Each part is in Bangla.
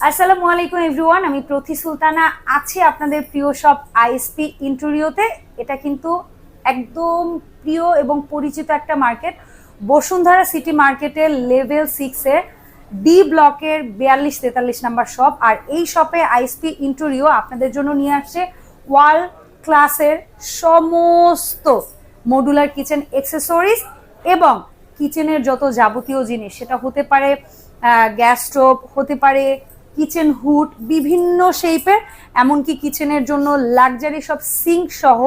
আসসালামু আলাইকুম, এভরিওয়ান। আমি প্রতি সুলতানা আছি আপনাদের প্রিয় সব আইএসপি ইন্টেরিওতে। এটা কিন্তু একদম প্রিয় এবং পরিচিত একটা মার্কেট। বসুন্ধরা সিটি মার্কেটের লেভেল সিক্সের ডি ব্লকের বিয়াল্লিশ তেতাল্লিশ নাম্বার শপ আর এই শপে আইএসপি ইন্টেরিও আপনাদের জন্য নিয়ে আসছে ওয়াল ক্লাসের সমস্ত মডুলার কিচেন অ্যাক্সেসরিজ এবং কিচেনের যত যাবতীয় জিনিস। সেটা হতে পারে গ্যাস স্টোভ হতে পারে কিচেন হুড বিভিন্ন শেপের এমনকি কিচেনের জন্য লাক্সারি সব সিঙ্ক সহ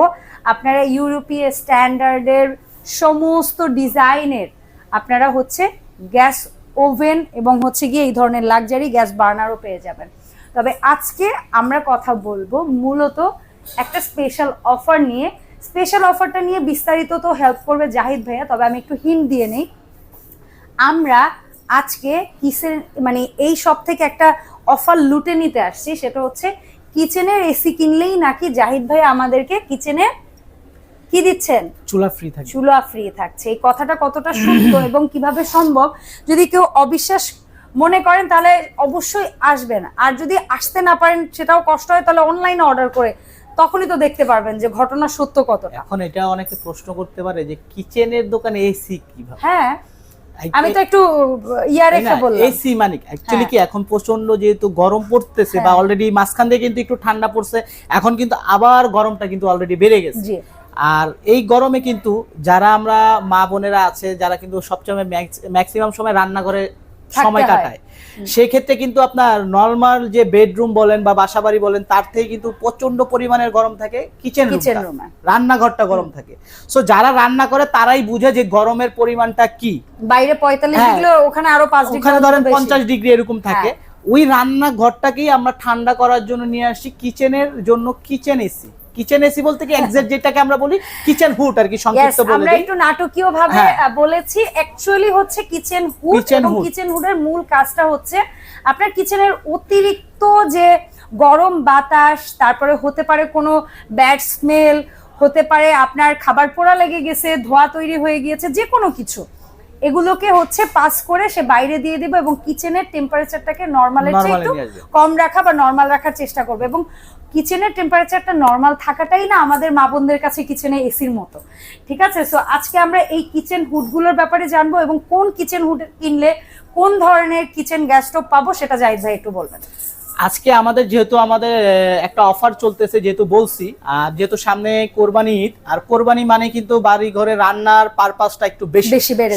আপনারা ইউরোপীয় স্ট্যান্ডার্ডের সমস্ত ডিজাইনের আপনারা হচ্ছে গ্যাস ওভেন এবং হচ্ছে গিয়ে এই ধরনের লাক্সারি গ্যাস বার্নারও পেয়ে যাবেন। তবে আজকে আমরা কথা বলব মূলত একটা স্পেশাল অফার নিয়ে। স্পেশাল অফারটা নিয়ে বিস্তারিত তো হেল্প করবে জাহিদ ভাইয়া, তবে আমি একটু হিন্ট দিয়ে নেই। আমরা আজকে কিচেন মানে এই সব থেকে একটা অফার লুটে নিতে আসছি সেটা হচ্ছে কিচেনের এসি কিনলেই নাকি জাহিদ ভাই আমাদেরকে কিচেনে কি দিচ্ছেন? চুলা ফ্রি থাকে চুলা ফ্রি থাকছে। এই কথাটা কতটা সত্য এবং কীভাবে সম্ভব যদি কেউ অবিশ্বাস মনে করেন তাহলে অবশ্যই আসবেন। আর যদি আসতে না পারেন সেটাও কষ্ট হয় তাহলে অনলাইনে অর্ডার করে তখনই তো দেখতে পারবেন যে ঘটনা সত্য কতটা। এখন এটা অনেকে প্রশ্ন করতে পারে যে কিচেনের দোকানে এসি কীভাবে? হ্যাঁ আমি তো একটু ইয়া রেখে বললাম। এসি মানে অ্যাকচুয়ালি হ্যাঁ। কি এখন প্রচণ্ড যেহেতু গরম পড়তেছে বা হ্যাঁ। অলরেডি মাঝখান দিয়ে কিন্তু একটু ঠান্ডা পড়ছে এখন কিন্তু আবার গরমটা কিন্তু অলরেডি বেড়ে গেছে। জি। আর এই গরমে কিন্তু যারা আমরা মা বোনেরা আছে যারা কিন্তু সবসময় ম্যাক্সিমাম সময় রান্নাঘরে সময় কাটায় সেই ক্ষেত্রে কিন্তু আপনার নর্মাল যে বেডরুম বলেন বা বাসাবাড়ি বলেন তার থেকে কিন্তু প্রচণ্ড পরিমাণের গরম থাকে কিচেন রান্নাঘরটা গরম থাকে। সো যারা রান্না করে তারাই বুঝে যে গরমের পরিমাণটা কি। বাইরে পঁয়তাল্লিশ হ্যাঁ। ডিগ্রি ওখানে আরও পাঁচ ওখানে ধরেন পঞ্চাশ ডিগ্রি এরকম থাকে। ওই রান্নাঘরটাকেই আমরা ঠান্ডা করার জন্য নিয়ে আসি কিচেনের জন্য কিচেন এসি কিচেন এসি বলতে কি এক্সাক্ট যেটাকে আমরা বলি কিচেন হুড আর কি সংক্ষিপ্ত বলে আমরা একটু নাটকীয় ভাবে হ্যাঁ। বলেছি অ্যাকচুয়ালি হচ্ছে কিচেন হুড এবং। কিচেন হুডের মূল কাজটা হচ্ছে আপনার কিচেনের অতিরিক্ত যে গরম বাতাস তারপরে হতে পারে কোনো ব্যাড স্মেল হতে পারে আপনার খাবার পোড়া লেগে গেছে ধোয়া তৈরি হয়ে গিয়েছে যে কোনো কিছু এগুলোকে হচ্ছে পাস করে সে বাইরে দিয়ে দেবে এবং কিচেনের টেম্পারেচারটাকে নর্মালের চেয়ে একটু কম রাখা বা নর্মাল রাখার চেষ্টা করবে এবং কিচেনের টেম্পারেচারটা নর্মাল থাকাটাই না আমাদের মা বোনদের কাছে কিচেনে এসির মতো। ঠিক আছে? সো আজকে আমরা এই কিচেন হুডগুলোর ব্যাপারে জানব এবং কোন কিচেন হুড কিনলে কোন ধরনের কিচেন গ্যাস স্টোভ পাবো সেটা জাহিদ ভাই একটু বলবেন। আজকে আমাদের যেহেতু আমাদের একটা অফার চলতেছে যেহেতু বলছি আর যেহেতু সামনে কোরবানি ঈদ আর কোরবানি মানে কিন্তু বাড়ি ঘরে রান্নার পারপাসটা একটু বেশি।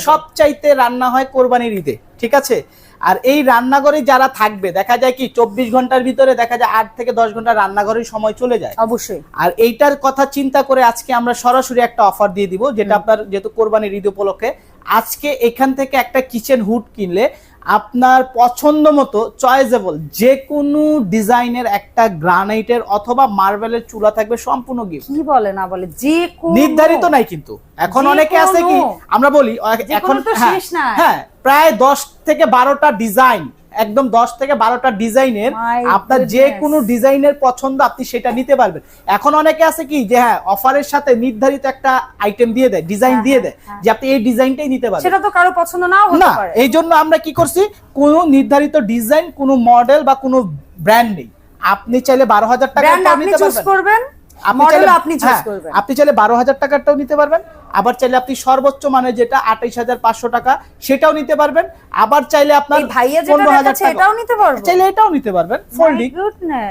সবচাইতে রান্না হয় কোরবানির ঈদে ঠিক আছে? আর এই রান্নাঘরে যারা থাকবে দেখা যায় কি চব্বিশ ঘণ্টার ভিতরে দেখা যায় আট থেকে দশ ঘণ্টা রান্নাঘরের সময় চলে যায়। অবশ্যই। আর এইটার কথা চিন্তা করে আজকে আমরা সরাসরি একটা অফার দিয়ে দিব যেটা আপনার যেহেতু কোরবানির ঈদ উপলক্ষে আজকে এখান থেকে একটা কিচেন হুড কিনলে আপনার পছন্দ মতো চয়েসেবল যে কোনো ডিজাইনের একটা গ্রানাইটের অথবা মার্বেলের চুলা থাকবে সম্পূর্ণ গিফট কি বলে না বলে যে কোনো নির্ধারিত নাই কিন্তু। এখন অনেকে আছে কি আমরা বলি এখন হ্যাঁ। হ্যাঁ প্রায় দশ থেকে বারোটা ডিজাইন একদম দশ থেকে বারোটা ডিজাইনের আপনার যে কোনো ডিজাইনের পছন্দ আপনি সেটা নিতে পারবেন। এখন অনেকে আছে কি যে হ্যাঁ অফারের সাথে নির্ধারিত একটা আইটেম দিয়ে দেয় ডিজাইন হ্যাঁ, দিয়ে হ্যাঁ, দেয় হ্যাঁ। যে আপনি এই ডিজাইনটাই নিতে পারবেন। সেটা তো কারও পছন্দ নাও হতে না পারে। এই জন্য আমরা কি করছি কোনো নির্ধারিত ডিজাইন কোনো মডেল বা কোনো ব্র্যান্ড নেই। আপনি চাইলে বারো হাজার টাকা আপনি নিতে পারবেন। করবেন। আপনি চাইলে- আপনি চুজ হ্যাঁ, আপনি চাইলে বারো হাজার টাকারটাও নিতে পারবেন আবার চাইলে আপনি সর্বোচ্চ মানে যেটা আঠাইশ হাজার পাঁচশো টাকা সেটাও নিতে পারবেন আবার চাইলে আপনার ভাইয়া পনেরো হাজার এটাও নিতে পারব। চাইলে এটাও নিতে পারবেন ফোল্ডিং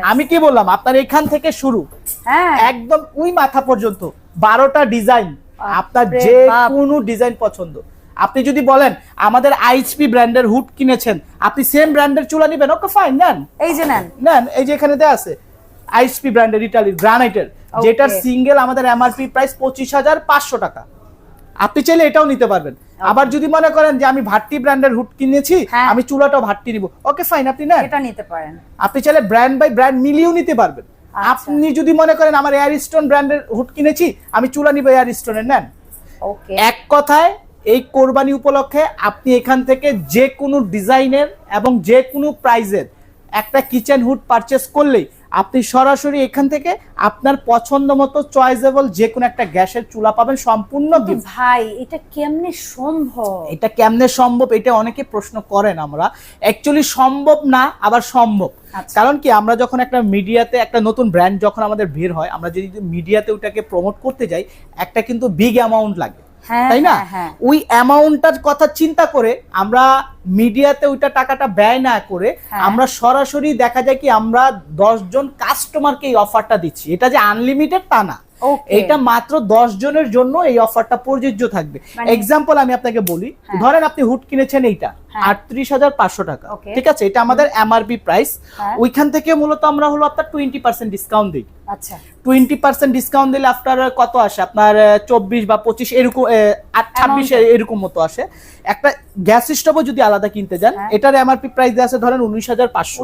আমি কি বললাম আপনার এখান থেকে শুরু। হ্যাঁ। একদম ওই মাথা পর্যন্ত বারোটা ডিজাইন আপনার যে। কোনো ডিজাইন পছন্দ। আপনি যদি বলেন আমাদের আইএসপি ব্র্যান্ডের হুড কিনেছেন আপনি সেম ব্র্যান্ডের চুলা নিবেন ওকে ফাইন নেন। এই যে নেন। নেন এই যে এখানে দেয়া আছে। আইএসপি ব্র্যান্ডের ইটালির গ্রানাইটের. যেটার সিঙ্গেল আমাদের এমআরপি প্রাইস পঁচিশ হাজার পাঁচশো টাকা। আপনি চাইলে এটাও নিতে পারবেন। আবার যদি মনে করেন যে আমি ভাট্টি ব্র্যান্ডের হুড কিনেছি হ্যাঁ। আমি চুলাটাও ভাট্টি নিব। ওকে ফাইন আপনি না এটা নিতে পারেন। আপনি চাইলে ব্র্যান্ড বাই ব্র্যান্ড মিলিয়েও নিতে পারবেন। আচ্ছা। আপনি যদি মনে করেন আমার এয়ার স্টোন ব্র্যান্ডের হুড কিনেছি আমি চুলা নিব এয়ার স্টোনের নেন। এক কথায় এই কোরবানি উপলক্ষে আপনি এখান থেকে যে কোনো ডিজাইনের এবং যে কোনো প্রাইজের একটা কিচেন হুড পারচেস করলেই আপনি সরাসরি এখান থেকে আপনার পছন্দ মতো চয়েসেবল যে কোনো একটা গ্যাসের চুলা পাবেন সম্পূর্ণ ভাই এটা কেমনে সম্ভব? এটা কেমনে সম্ভব এটা অনেকে প্রশ্ন করেন আমরা। অ্যাকচুয়ালি সম্ভব না আবার সম্ভব। আচ্ছা। কারণ কি আমরা যখন একটা মিডিয়াতে একটা নতুন ব্র্যান্ড যখন আমাদের বের হয় আমরা যদি মিডিয়াতে ওটাকে প্রমোট করতে যাই একটা কিন্তু বিগ অ্যামাউন্ট লাগে। তাই না হ্যাঁ, হ্যাঁ ওই অ্যামাউন্টটার কথা চিন্তা করে আমরা মিডিয়াতে ওইটা টাকাটা ব্যয় না করে হ্যাঁ। আমরা সরাসরি দেখা যায় কি আমরা দশ জন কাস্টমারকে এই অফারটা দিচ্ছি এটা যে আনলিমিটেড তা না. এটা মাত্র দশ জনের জন্য এই অফারটা প্রযোজ্য থাকবে। মানে- এক্সাম্পল আমি আপনাকে বলি হ্যাঁ। ধরেন আপনি হুড কিনেছেন এইটা হ্যাঁ। আটত্রিশ হাজার পাঁচশো টাকা। ঠিক আছে? এটা আমাদের এমআরপি প্রাইস হ্যাঁ। ওইখান থেকে মূলত আমরা হলো আপনার টোয়েন্টি পার্সেন্ট ডিসকাউন্ট দিই। আচ্ছা। টোয়েন্টি পার্সেন্ট ডিসকাউন্ট দিলে আপনার কত আসে? আপনার চব্বিশ বা পঁচিশ এরকম ছাব্বিশ এরকম মতো আসে। একটা গ্যাস স্টোভও যদি আলাদা কিনতে যান। এটার এমআরপি প্রাইস আছে ধরেন উনিশ হাজার পাঁচশো।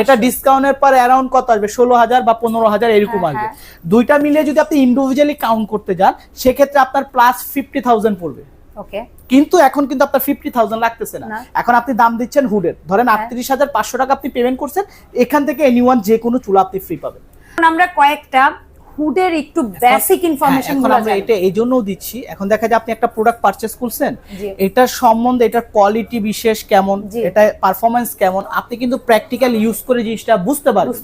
এটা ডিসকাউন্টের পর অ্যারাউন্ড কত আসবে? ষোলো হাজার বা পনেরো হাজার এরকম আসবে। দুইটা মিলিয়ে যদি আপনি ইন্ডিভিজুয়ালি কাউন্ট করতে যান সেক্ষেত্রে আপনার প্লাস ফিফটি থাউজেন্ড পড়বে। ওকে কিন্তু এখন কিন্তু আপনার ফিফটি থাউজেন্ড লাগতেছে না। এখন আপনি দাম দিচ্ছেন হুডের ধরেন হ্যাঁ। আটত্রিশ হাজার পাঁচশো টাকা আপনি পেমেন্ট করছেন এখান থেকে এনিওয়ান যে কোনো চুলা আপনি ফ্রি পাবেন। আমরা কয়েকটা হুডের একটু বেসিক হ্যাঁ, ইনফরমেশনগুলো আমরা এটা এই জন্যও দিচ্ছি এখন দেখা যায় আপনি একটা প্রোডাক্ট পারচেস করছেন এটার সম্বন্ধে এটার কোয়ালিটি বিশেষ কেমন এটা পারফরমেন্স কেমন আপনি কিন্তু প্র্যাকটিক্যাল ইউজ করে জিনিসটা বুঝতে পারবেন।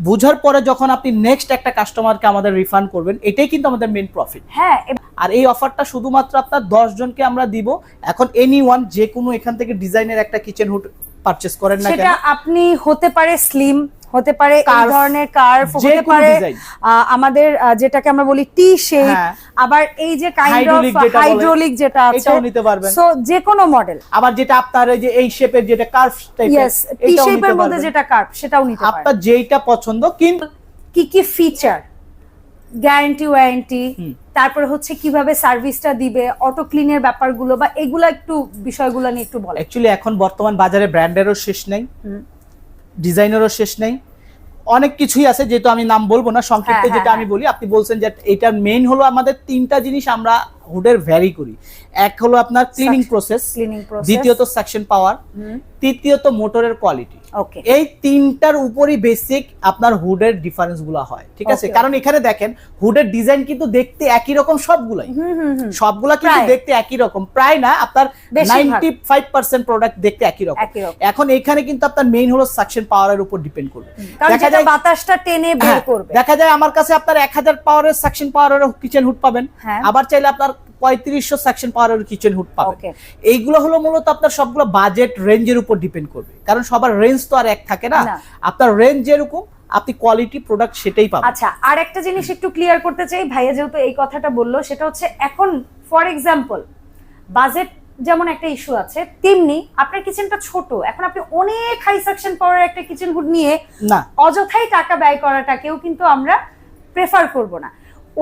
বুঝার পরে যখন আপনি নেক্সট একটা কাস্টমারকে আমাদের রিফান্ড করবেন এটাই কিন্তু আমাদের মেন প্রফিট হ্যাঁ আর এই অফারটা শুধুমাত্র আপনার দশ জনকে আমরা দিব এখন এনি ওয়ান যে কোনো এখান থেকে ডিজাইনের একটা কিচেন হুড পারচেস করেন না সেটা আপনি হতে পারে স্লিম হতে পারে এই ধরনের কার্ভ হতে পারে আমাদের যেটাকে আমরা বলি টি শেপ হ্যাঁ। আবার এই যে কাইন্ড অফ বলে, হাইড্রোলিক যেটা আছে এটাও নিতে পারবেন। সো যে কোনো মডেল আবার যেটা আপনার এই যে এই শেপের যেটা কার্ভ টাইপের ইয়েস টি শেপের মধ্যে যেটা কার্ভ সেটাও নিতে পারেন আপনার যেটা পছন্দ কিন্তু কি কি ফিচার গ্যারান্টি ওয়ারেন্টি। তারপর হচ্ছে কীভাবে সার্ভিসটা দিবে অটো ক্লিনের ব্যাপারগুলো বা এগুলা একটু বিষয়গুলো নিয়ে একটু বলেন অ্যাকচুয়ালি এখন বর্তমান বাজারে ব্র্যান্ডেরও শেষ নেই। ডিজাইনেরও শেষ নেই। অনেক কিছুই আছে যেহেতু আমি নাম বলব না সংক্ষিপ্ত হ্যাঁ, যেটা হ্যাঁ, আমি বলি আপনি বলছেন যে এটার মেইন হলো আমাদের তিনটা জিনিস আমরা হুডের ভ্যারি করি। এক হলো আপনার ক্লিনিং প্রসেস cleaning process। দ্বিতীয়ত সাকশন পাওয়ার তৃতীয়ত মোটরের কোয়ালিটি ওকে এই তিনটার উপরই বেসিক আপনার হুডের ডিফারেন্সগুলো হয় ঠিক আছে? কারণ এখানে দেখেন হুডের ডিজাইন কিন্তু দেখতে একই রকম সবগুলাই। হুম হুম হুম। সবগুলা কিন্তু প্রায়। দেখতে একই রকম। প্রায় না আপনার বেশিরভাগ। নাইনটি ফাইভ পার্সেন্ট প্রোডাক্ট দেখতে একই রকম। এখন এখানে কিন্তু আপনার মেইন হলো সাকশন পাওয়ারের উপর ডিপেন্ড করবে। দেখা যায় বাতাসটা টেনে বের হ্যাঁ, করবে। দেখা যায় আমার কাছে আপনার এক হাজার পাওয়ারের সাকশন পাওয়ারের কিচেন হুড পাবেন। হ্যাঁ। আবার চাইলে আপনার পঁয়ত্রিশশো সাকশন পাওয়ারের কিচেন হুড পাবেন. এইগুলো হলো মূলত আপনার সবগুলো বাজেট রেঞ্জের উপর ডিপেন্ড করবে। কারণ সবার রেঞ্জ তো আর এক থাকে না। না। আপনার রেঞ্জ যেরকম আপনি কোয়ালিটি প্রোডাক্ট সেটাই পাবেন। আচ্ছা আর একটা জিনিস একটু ক্লিয়ার করতে চাই ভাইয়া যেহেতু এই কথাটা বলল সেটা হচ্ছে এখন ফর এক্সাম্পল বাজেট যেমন একটা ইস্যু আছে তেমনি আপনার কিচেনটা ছোট। এখন আপনি অনেক হাই সাকশন পাওয়ার একটা কিচেন হুড নিয়ে না। অযথাই টাকা ব্যয় করাটাকেও কিন্তু আমরা প্রেফার করব না।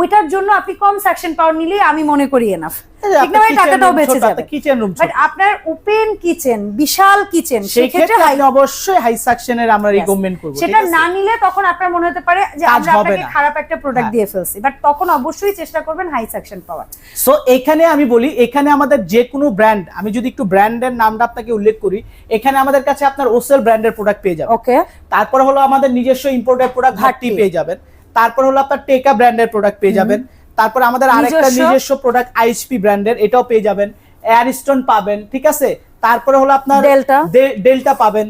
ওইটার জন্য আপনি কম সাকশন পাওয়ার নিলেই আমি মনে করি এনাফ ঠিক না ভাই টাকাটাও বেঁচে যাবে। কিচেন রুম বাট আপনার ওপেন কিচেন বিশাল কিচেন সেই সেক্ষেত্রে ক্ষেত্রে অবশ্যই হাই সাকশনের আমরা রিকমেন্ড করব সেটা না নিলে তখন আপনার মনে হতে পারে যে আমরা আপনাকে খারাপ একটা প্রোডাক্ট হ্যাঁ। দিয়ে ফেলছি। বাট তখন অবশ্যই চেষ্টা করবেন হাই সাকশন পাওয়ার সো এখানে আমি বলি এখানে আমাদের যে কোনো ব্র্যান্ড আমি যদি একটু ব্র্যান্ডের নামটা আপনাকে উল্লেখ করি এখানে আমাদের কাছে আপনার ওসেল ব্র্যান্ডের প্রোডাক্ট পেয়ে যাবেন। ওকে তারপর হলো আমাদের নিজস্ব ইম্পোর্টেড প্রোডাক্ট ঘাটতি। পেয়ে যাবেন। তারপর হলো আপনার টেকা ব্র্যান্ডের প্রোডাক্ট পেয়ে যাবেন। তারপর আমাদের আরেকটা নিজস্ব? প্রোডাক্ট আইএসপি ব্র্যান্ডের এটাও পেয়ে যাবেন। এয়ারস্টোন পাবেন ঠিক আছে? তারপরে হলো আপনার Delta? ডে- ডেল্টা পাবেন।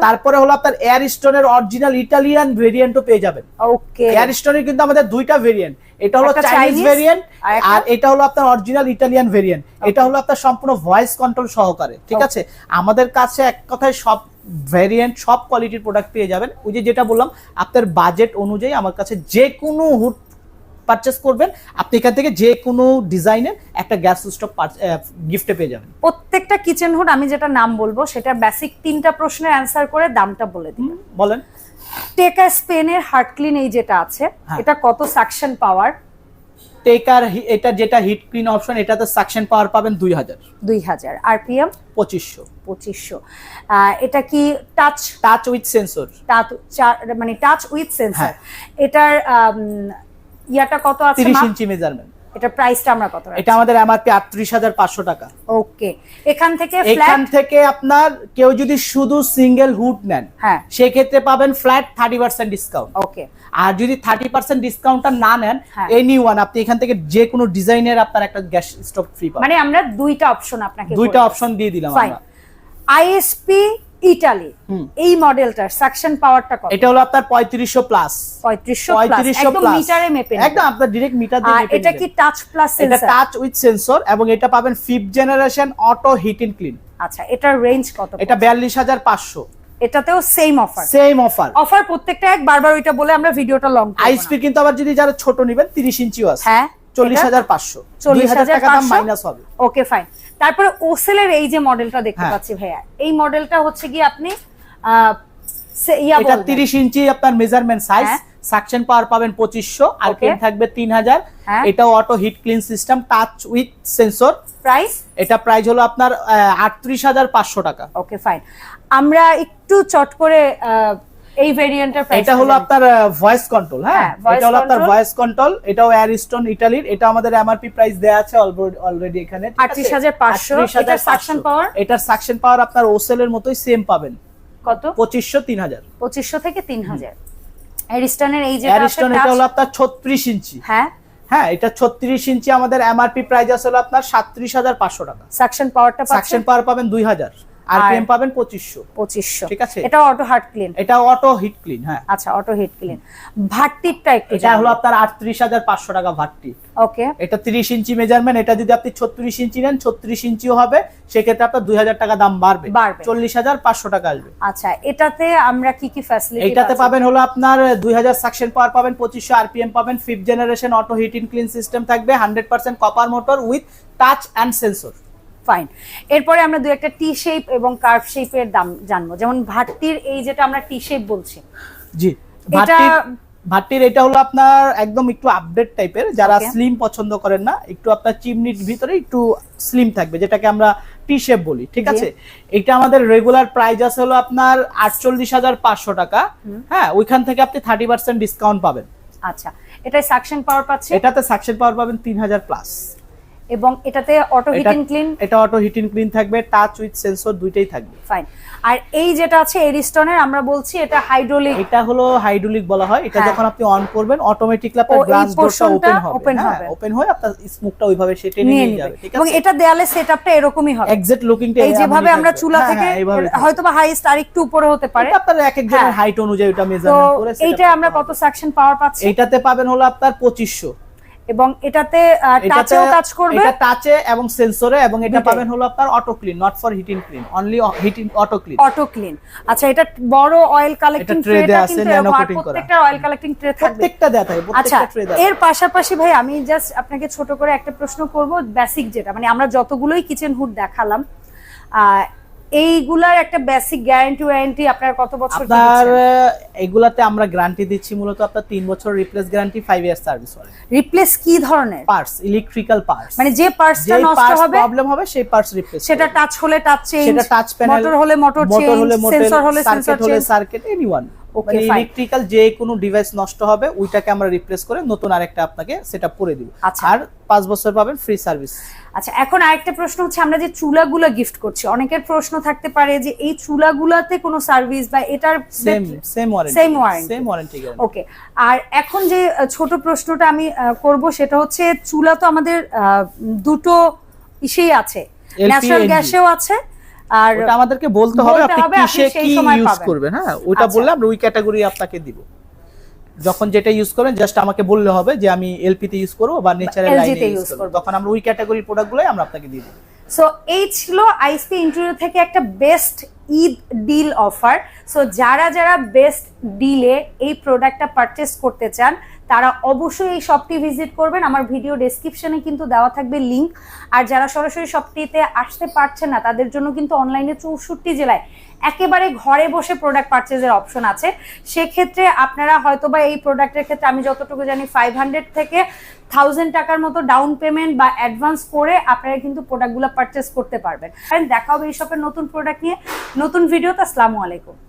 তারপরে হলো আপনার এয়ারস্টোনের অরিজিনাল ইটালিয়ান ভেরিয়েন্টও পেয়ে যাবেন। ওকে এয়ারস্টোনের কিন্তু আমাদের দুইটা ভেরিয়েন্ট এটা হলো চাইনিজ ভেরিয়েন্ট আর এটা হলো আপনার অরিজিনাল ইটালিয়ান ভেরিয়েন্ট এটা হলো আপনার সম্পূর্ণ ভয়েস কন্ট্রোল সহকারে ঠিক আছে? আমাদের কাছে এক কথায় সব ভেরিয়েন্ট সব কোয়ালিটির প্রোডাক্ট পেয়ে যাবেন। ওই যে যেটা বললাম আপনার বাজেট অনুযায়ী আমার কাছে যে কোনো হুড পারচেস করবেন আপনি এখান থেকে যে কোনো ডিজাইনের একটা গ্যাস স্টোভ গিফটে পেয়ে যাবেন। প্রত্যেকটা কিচেন হুড আমি যেটা নাম বলব সেটা বেসিক তিনটা প্রশ্নের অ্যান্সার করে দামটা বলে দিন বলেন। টেকা স্পেনের হার্ট ক্লিন এই যেটা আছে হ্যাঁ। এটা কত সাকশন পাওয়ার টেকার এটা যেটা হিট ক্লিন অপশন এটাতে সাকশন পাওয়ার পাবেন দুই হাজার। দুই হাজার। আরপিএম পঁচিশশো। পঁচিশশো। এটা কি touch touch with sensor touch মানে টাচ উইথ সেন্সর। এটার ইয়াটা কত আছে তিরিশ মাপ? ইঞ্চি মেজারমেন্ট এটা প্রাইসটা আমরা কত এটা আমাদের এমআরপি আটত্রিশ হাজার পাঁচশো টাকা। ওকে এখান থেকে এখান থেকে আপনার কেউ যদি শুধু সিঙ্গেল হুড নেন হ্যাঁ। সেক্ষেত্রে পাবেন flat thirty percent discount okay আর যদি থার্টি পার্সেন্ট ডিসকাউন্টটা না নেন হ্যাঁ। এনি ওয়ান আপনি এখান থেকে যে কোনো ডিজাইনের আপনার একটা গ্যাস স্টোভ ফ্রি পাবেন। মানে আমরা দুইটা অপশন আপনাকে দুইটা অপশন দিয়ে দিলাম আমরা। ISP Italy. এই মডেলটার সাকশন পাওয়ারটা কত? এটা হলো আপনার পঁয়ত্রিশশো প্লাস পঁয়ত্রিশশো পঁয়ত্রিশশো একদম মিটারে মেপে একদম আপনার ডিরেক্ট মিটার দিয়ে মেপে এটা কি টাচ প্লাস সেন্সর এটা টাচ উইথ সেন্সর এবং এটা পাবেন fifth generation auto heat in clean আচ্ছা এটার রেঞ্জ কত এটা বিয়াল্লিশ হাজার পাঁচশো। এটাতেও same offer same offer offer প্রত্যেকটা এক বারবার ওইটা বলে আমরা ভিডিওটা লং আইসপি কিন্তু আবার যদি যারা ছোট নেবেন তিরিশ ইঞ্চিও আছে। হ্যাঁ? চল্লিশ হাজার পাঁচশো চল্লিশ চল্লিশ হাজার হাজার টাকা দাম মাইনাস হবে ওকে ফাইন তারপরে ওসেলের এই যে মডেলটা দেখতে হ্যাঁ। পাচ্ছি ভাইয়া এই মডেলটা হচ্ছে কি আপনি এটা বলবেন। তিরিশ ইঞ্চি আপনার মেজারমেন্ট সাইজ। সাকশন পাওয়ার পাবেন পঁচিশশো আর Okay. থাকবে তিন হাজার হ্যাঁ। এটাও auto heat clean system touch with sensor price এটা প্রাইস হলো আপনার আটত্রিশ হাজার পাঁচশো টাকা ওকে ফাইন আমরা একটু চট করে আহ, এই ভেরিয়েন্টের প্রাইস এটা হলো আপনার ভয়েস কন্ট্রোল হ্যাঁ? এটা হলো আপনার ভয়েস কন্ট্রোল এটাও অ্যারিস্টন ইতালির এটা আমাদের এমআরপি প্রাইস দেয়া আছে অলরেডি এখানে 38500 এটা সাকশন পাওয়ার এটা সাকশন পাওয়ার আপনার ওসেল এর মতোই সেম পাবেন। কত? 2500 3000 2500 থেকে 3000 অ্যারিস্টনের এই যে অ্যারিস্টন এটা হলো আপনার 36 ইঞ্চি। হ্যাঁ। হ্যাঁ এটা 36 ইঞ্চি আমাদের এমআরপি প্রাইস আছে হলো আপনার 37500 টাকা। সাকশন পাওয়ারটা সাকশন পাওয়ার পাবেন 2000 আরপিএম পাবেন 2500 2500 ঠিক আছে? এটা অটো হার্ড ক্লিন এটা অটো হিট ক্লিন হ্যাঁ। আচ্ছা অটো হিট ক্লিন ভাটটিটা একটু এটা হলো আপনার 38500 টাকা ভাটটি। ওকে। এটা 30 ইঞ্চি মেজারমেন্ট এটা যদি আপনি 36 ইঞ্চি নেন 36 ইঞ্চিও হবে। সেক্ষেত্রে আপনার 2000 টাকা দাম বাড়বে। 40500 টাকা আসবে। আচ্ছা এটাতে আমরা কি কি ফ্যাসিলিটি এটাতে পাবেন হলো আপনার 2000 সাকশন পাওয়ার পাবেন 2500 আরপিএম পাবেন 5th generation auto heat in clean system থাকবে 100% copper motor with touch and sensor fine এরপরে আমরা দু একটা টি শেপ এবং কার্ভ শেপের দাম জানব। যেমন ভাট্টির এই যেটা আমরা টি শেপ বলছি। জি এটা- ভাট্টির এটা হলো আপনার একদম একটু আপডেট টাইপের যারা স্লিম পছন্দ করেন না একটু আপনার চিমনির ভিতরে একটু স্লিম থাকবে যেটাকে আমরা টি শেপ বলি ঠিক আছে? এটা আমাদের রেগুলার প্রাইস আছে হলো আপনার আটচল্লিশ হাজার পাঁচশো টাকা। হ্যাঁ ওইখান থেকে আপনি থার্টি পার্সেন্ট ডিসকাউন্ট পাবেন। আচ্ছা এটাই সাকশন পাওয়ার পাচ্ছে এটাতে সাকশন পাওয়ার পাবেন তিন হাজার প্লাস এবং এটাতে অটো হিটিং ক্লিন এটা অটো হিটিং ক্লিন থাকবে টাচ উইথ সেন্সর দুইটাই থাকবে। ফাইন আর এই যেটা আছে এরিস্টনের আমরা বলছি এটা হাইড্রোলিক এটা হলো হাইড্রোলিক বলা হয়। এটা হ্যাঁ। যখন আপনি অন করবেন অটোমেটিকলি ও, আপনার গ্লাস ডোরটা ওপেন হবে। open হ্যাঁ হবে। ওপেন হয়ে আপনার স্মোকটা ওইভাবে সে টেনে নিয়ে যাবে ঠিক আছে? এবং এটা দেয়ালে সেটআপটা এরকমই হবে। এক্সাক্ট লুকিংটা এই যেভাবে আমরা চুলা থেকে হয়তো বা হাইস্ট আর একটু উপরে হতে পারে। এটা আপনার এক একজনের হ্যাঁ। হাইট অনুযায়ী এটা মেজারমেন্ট করে করতে আমরা কত সেকশন পাওয়ার পাচ্ছি? এটাতে পাবেন হলো আপনার 2500 এবং এটাতে টাচেও কাজ করবে। এটা টাচে এবং সেন্সরে এবং এটা। পাবেন হলো আপনার auto clean not for heating clean only heating auto clean auto clean আচ্ছা এটা বড় অয়েল কালেক্টিং ট্রেটা দেয়া আছে, এরকম আর করা। প্রত্যেকটা অয়েল কালেক্টিং ট্রে থাকবে। প্রত্যেকটা দেয়া থাকে আচ্ছা প্রত্যেকটা ট্রে দেয়া এর পাশাপাশি ভাই আমি জাস্ট আপনাকে ছোট করে একটা প্রশ্ন করব বেসিক যেটা মানে আমরা যতগুলোই কিচেন হুড দেখালাম আহ, এইগুলার একটা বেসিক গ্যারান্টি ওয়ারেন্টি আপনার কত বছর আপনার এগুলাতে আমরা গ্যারান্টি দিচ্ছি মূলত আপনার 3 বছর replace guarantee 5 year service warranty replace কি ধরনের? পার্টস ইলেকট্রিক্যাল পার্টস মানে যে পার্টসটা নষ্ট হবে প্রবলেম হবে সেই পার্টস রিপ্লেস সেটা টাচ হলে টাচ চেঞ্জ সেটা টাচ প্যানেল মোটর হলে মোটর চেঞ্জ সেন্সর হলে sensor change circuit anyone Okay, মানে. ইলেকট্রিক্যাল যে কোনো ডিভাইস নষ্ট হবে ওইটাকে আমরা রিপ্লেস করে নতুন আরেকটা আপনাকে সেটআপ করে দিব আচ্ছা। আর পাঁচ বছর পাবেন ফ্রি সার্ভিস আচ্ছা এখন আরেকটা প্রশ্ন হচ্ছে আমরা যে চুলাগুলো গিফট করছি অনেকের প্রশ্ন থাকতে পারে যে এই চুলাগুলাতে কোনো সার্ভিস বা এটার same same warranty Same warranty. Same warranty okay আর এখন যে ছোট প্রশ্নটা আমি করব সেটা হচ্ছে চুলা তো আমাদের দুটো ইসেই আছে ন্যাচারাল গ্যাসেও আছে আর ওটা আমাদেরকে বলতে হবে আপনি কিসে কি ইউজ করবেন হ্যাঁ? ওইটা আচ্ছা। বললে আমরা ওই ক্যাটাগরি আপনাকে দিব। যখন যেটা ইউজ করবেন জাস্ট আমাকে বললে হবে যে আমি এলপি তে ইউজ করব বা ন্যাচারাল LG লাইনে ইউজ করব। করব। তখন আমরা ওই ক্যাটাগরির প্রোডাক্টগুলোই আমরা আপনাকে দিয়ে দিব। সো এই ছিল আইসপি ইন্টারভিউ থেকে একটা best Eid deal offer so যারা যারা বেস্ট ডিলে এই প্রোডাক্টটা পারচেস করতে চান তারা অবশ্যই এই শপটি ভিজিট করবেন। আমার ভিডিও ডেসক্রিপশনে কিন্তু দেওয়া থাকবে লিংক আর যারা সরাসরি শপটিতে আসতে পারছেন না, তাদের জন্য কিন্তু অনলাইনে চৌষট্টি জেলায় একেবারে ঘরে বসে প্রোডাক্ট পারচেজের অপশন আছে। সেক্ষেত্রে আপনারা হয়তো বা এই প্রোডাক্টের ক্ষেত্রে আমি যতটুকু জানি ফাইভ হান্ড্রেড থেকে থাউজেন্ড টাকার মতো ডাউন পেমেন্ট বা অ্যাডভান্স করে আপনারা কিন্তু প্রোডাক্টগুলো পারচেস করতে পারবেন। দেখা হবে এই শপের নতুন প্রোডাক্ট নিয়ে। নতুন ভিডিওতে আসসালামু আলাইকুম।